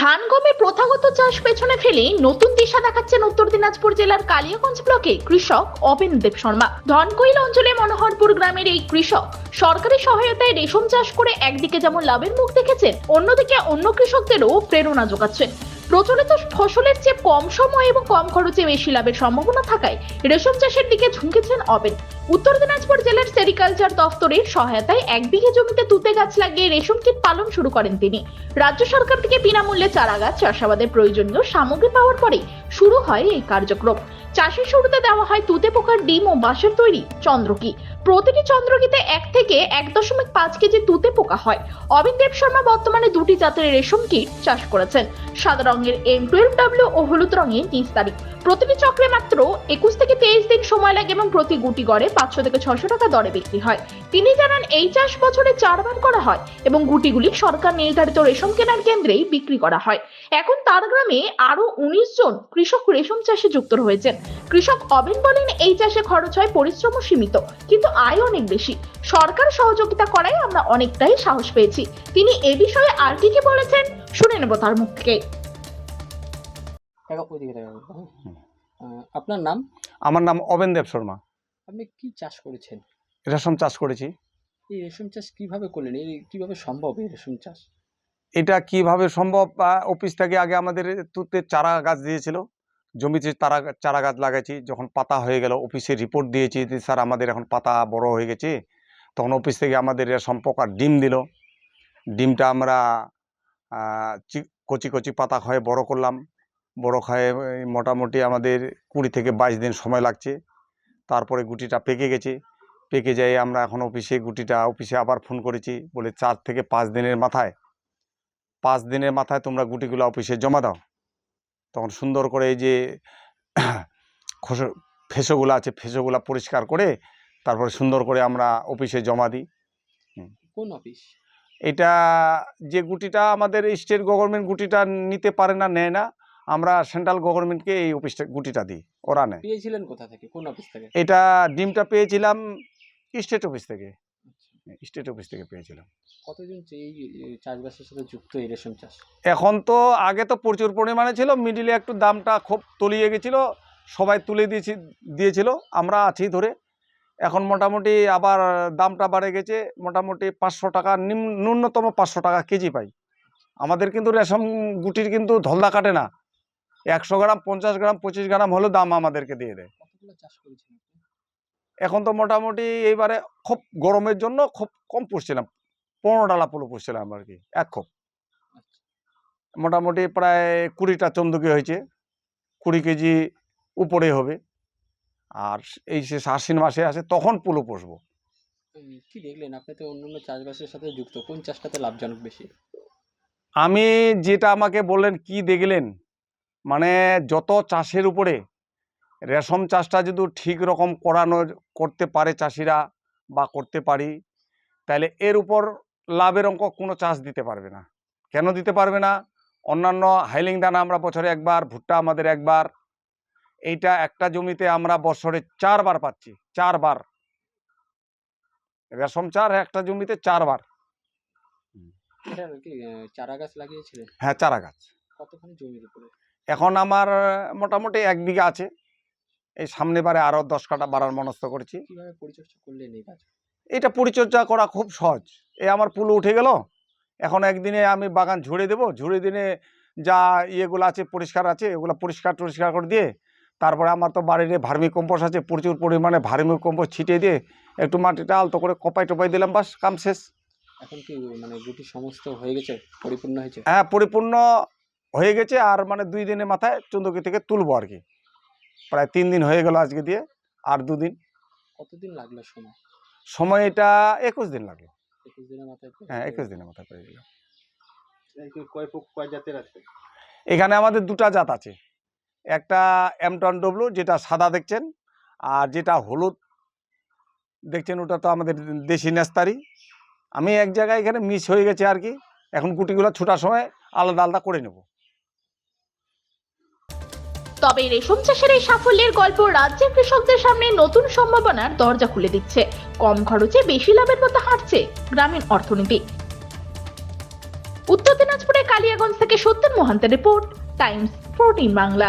ধান গমের প্রথাগত চাষ পেছনে ফেলে নতুন দিশা দেখাচ্ছেন উত্তর দিনাজপুর জেলার কালিয়াগঞ্জ ব্লকে কৃষক অবেন দেব শর্মা। ধনকৈল অঞ্চলে মনোহরপুর গ্রামের এই কৃষক সরকারি সহায়তায় রেশম চাষ করে একদিকে যেমন লাভের মুখ দেখেছেন, অন্যদিকে অন্য কৃষকদেরও প্রেরণা যোগাচ্ছেন প্রচলিত ফসলের চেয়ে কম সময় এবং কম খরচে বেশি লাভের সম্ভাবনা থাকায় রেশম চাষের দিকে ঝুঁকেছেন অবেন উত্তর দিনাজপুর জেলার সেরিকালচার দফতরের সহায়তায় এক বিঘে জমিতে তুতে গাছ লাগিয়ে রেশম কীট পালন শুরু করেন তিনি। রাজ্য সরকার থেকে বিনামূল্যে চারা গাছ, চাষাবাদের প্রয়োজনীয় সামগ্রী পাওয়ার পরে শুরু হয় এই কার্যক্রম। চাষের শুরুতে দেওয়া হয় তুতে পোকার ডিম ও বাঁশের তৈরি চন্দ্রকি প্রতিটি চন্দ্রকিতে এক থেকে এক দশমিক পাঁচ কেজি তুতে পোকা হয়। অবিন দেব শর্মা বর্তমানে দুটি জাতের রেশম কীট চাষ করেছেন। সাদা রঙের এম টুয়েলভ ডাব্লিউ ও হলুদ রঙের নিস্তারিক প্রতিটি চক্রে মাত্র একুশ থেকে তেইশ দিন সময় লাগে এবং প্রতি গুটি গড়ে পাঁচশো থেকে ছশো টাকা দরে বিক্রি হয়। তিনি জানান, এই চাষ বছরে চারবার করা হয় এবং গুটিগুলি সরকার নির্ধারিত রেশম কেনার কেন্দ্রেই বিক্রি করা হয়। এখন তার গ্রামে আরও উনিশ জন কৃষক রেশম চাষে যুক্ত রয়েছেন। কৃষক অবেন বলেন, এই চাষে খরচ হয় পরিশ্রম সীমিত। কিন্তু আয় অনেক বেশি। সরকার সহযোগিতা করায় আমরা অনেকটাই সাহস পেয়েছি। তিনি এ বিষয়ে আর কি কি বলেছেন শুনে নেব তার মুখ থেকে। হ্যাঁ। আপনার নাম? আমার নাম অবেন দেব শর্মা। আপনি কি চাষ করেছেন? রেশম চাষ করেছি। এই রেশম চাষ কীভাবে করলেন? এই কীভাবে সম্ভব এই রেশম চাষ? এটা কীভাবে সম্ভব? অফিস থেকে আগে আমাদের তুতে চারা গাছ দিয়েছিল। জমিতে তারা চারা গাছ লাগাইছি, যখন পাতা হয়ে গেল অফিসে রিপোর্ট দিয়েছি যে, স্যার, আমাদের এখন পাতা বড় হয়ে গেছে। তখন অফিস থেকে আমাদের রেশম পোকার ডিম দিল। ডিমটা আমরা কচি কচি পাতা হয়ে বড় করলাম। বড় খায়ে মোটামুটি আমাদের কুড়ি থেকে বাইশ দিন সময় লাগছে। তারপরে গুটিটা পেকে গেছে। পেকে যায় আমরা এখন অফিসে গুটিটা অফিসে আবার ফোন করেছি। বলে, চার থেকে পাঁচ দিনের মাথায়, পাঁচ দিনের মাথায় তোমরা গুটিগুলো অফিসে জমা দাও। তখন সুন্দর করে এই যে খোস ফেসোগুলো আছে ফেসোগুলো পরিষ্কার করে তারপরে সুন্দর করে আমরা অফিসে জমা দিই। কোন অফিস? এটা যে গুটিটা আমাদের স্টেট গভর্নমেন্ট গুটিটা নিতে পারে না নেয় না আমরা সেন্ট্রাল গভর্নমেন্টকে এই অফিসটা গুটিটা দিই ওরা নেয়। পেয়েছিলেন কোথা থেকে? কোন অফিস থেকে? এটা ডিমটা পেয়েছিলাম স্টেট অফিস থেকে। স্টেট অফিস থেকে পেয়েছিলাম। এই এই চাষবাসের সাথে যুক্ত এই রেশম চাষ? এখন তো আগে তো প্রচুর পরিমাণে ছিল মিডিলে একটু দামটা খুব তলিয়ে গেছিল সবাই তুলে দিয়েছি দিয়েছিল আমরা আছি ধরে। এখন মোটামুটি আবার দামটা বাড়ে গেছে মোটামুটি পাঁচশো টাকা নিম্ন ন্যূনতম পাঁচশো টাকা কেজি পাই। আমাদের কিন্তু রেশম গুটির কিন্তু ধলদা কাটে না। একশো গ্রাম পঞ্চাশ গ্রাম পঁচিশ গ্রাম হলেও দাম আমাদেরকে দিয়ে দেয় কতগুলো চাষ করেছেন আপনি? এখন তো মোটামুটি এইবারে খুব গরমের জন্য খুব কম পুষছিলাম। পনেরো ডালা পুলো পুষছিলাম আর কি এক আচ্ছা মোটামুটি প্রায় কুড়িটা চন্দুকি হয়েছে কুড়ি কেজি উপরে হবে। আর এই শেষ আশ্বিন মাসে আসে তখন পুলো পুষবো। কি দেখলেন? আপনি তো অন্যান্য চাষবাসের সাথে যুক্ত কোন চাষটাতে লাভজনক বেশি? আমি যেটা আমাকে বললেন কি দেখলেন? মানে যত চাষের উপরে রেশম চাষটা যদি ঠিক রকম করানো করতে পারে চাষিরা বা করতে পারি তাহলে এর উপর লাভের অঙ্ক কোনো চাষ দিতে পারবে না। কেন দিতে পারবে না? অন্যান্য হাইলিং দানা আমরা বছরে একবার ভুট্টা আমাদের একবার এইটা একটা জমিতে আমরা বছরে চারবার পাচ্ছি চারবার। রেশম চার একটা জমিতে চারবার। এটা কি চারা গাছ লাগিয়েছিলেন হ্যাঁ চারা গাছ কতখানি জমির উপরে? এখন আমার মোটামুটি এক বিঘা আছে। এই সামনে বারে আরও দশ কাটা বাড়ার মনস্থ করেছি। এটা পরিচর্যা করা খুব সহজ। এ আমার পুলো উঠে গেল। এখন একদিনে আমি বাগান ঝুড়ে দেবো। ঝুড়ে দিনে যা ইয়েগুলো আছে পরিষ্কার আছে এগুলো পরিষ্কার টরিষ্কার করে দিয়ে তারপরে আমার তো বাড়িতে ভার্মি কম্পোস্ট আছে প্রচুর পরিমাণে ভার্মি কম্পোস্ট ছিটিয়ে দিয়ে একটু মাটিটা আলতো করে কপাই টপাই দিলাম বাস কাম শেষ। এখন কি মানে গুটি সমস্ত হয়ে গেছে? পরিপূর্ণ হয়েছে? হ্যাঁ পরিপূর্ণ হয়ে গেছে আর মানে দুই দিনের মাথায় চন্দকি থেকে তুলবো আর কি। প্রায় তিন দিন হয়ে গেল আজকে দিয়ে আর দুদিন। কতদিন লাগল সময়? সময় এটা একুশ দিন লাগল। একুশ দিনের মাথায় হ্যাঁ একুশ দিনের মাথায় কয় কয় জাতের আছে? এখানে আমাদের দুটা জাত আছে। একটা এমটন ডব্লু যেটা সাদা দেখছেন আর যেটা হলুদ দেখছেন ওটা তো আমাদের দেশি নেস্তারি। আমি এক জায়গায় এখানে মিস হয়ে গেছে আর কি। এখন গুটিগুলো ছোটার সময় আলাদা আলাদা করে নেব। তবে রেশম চাষের এই সাফল্যের গল্প রাজ্যের কৃষকদের সামনে নতুন সম্ভাবনার দরজা খুলে দিচ্ছে। কম খরচে বেশি লাভের মতো হাঁটছে গ্রামীণ অর্থনীতি। উত্তর দিনাজপুরের কালিয়াগঞ্জ থেকে সত্যেন মোহান্তের রিপোর্ট, টাইমস, ফোরটিন বাংলা।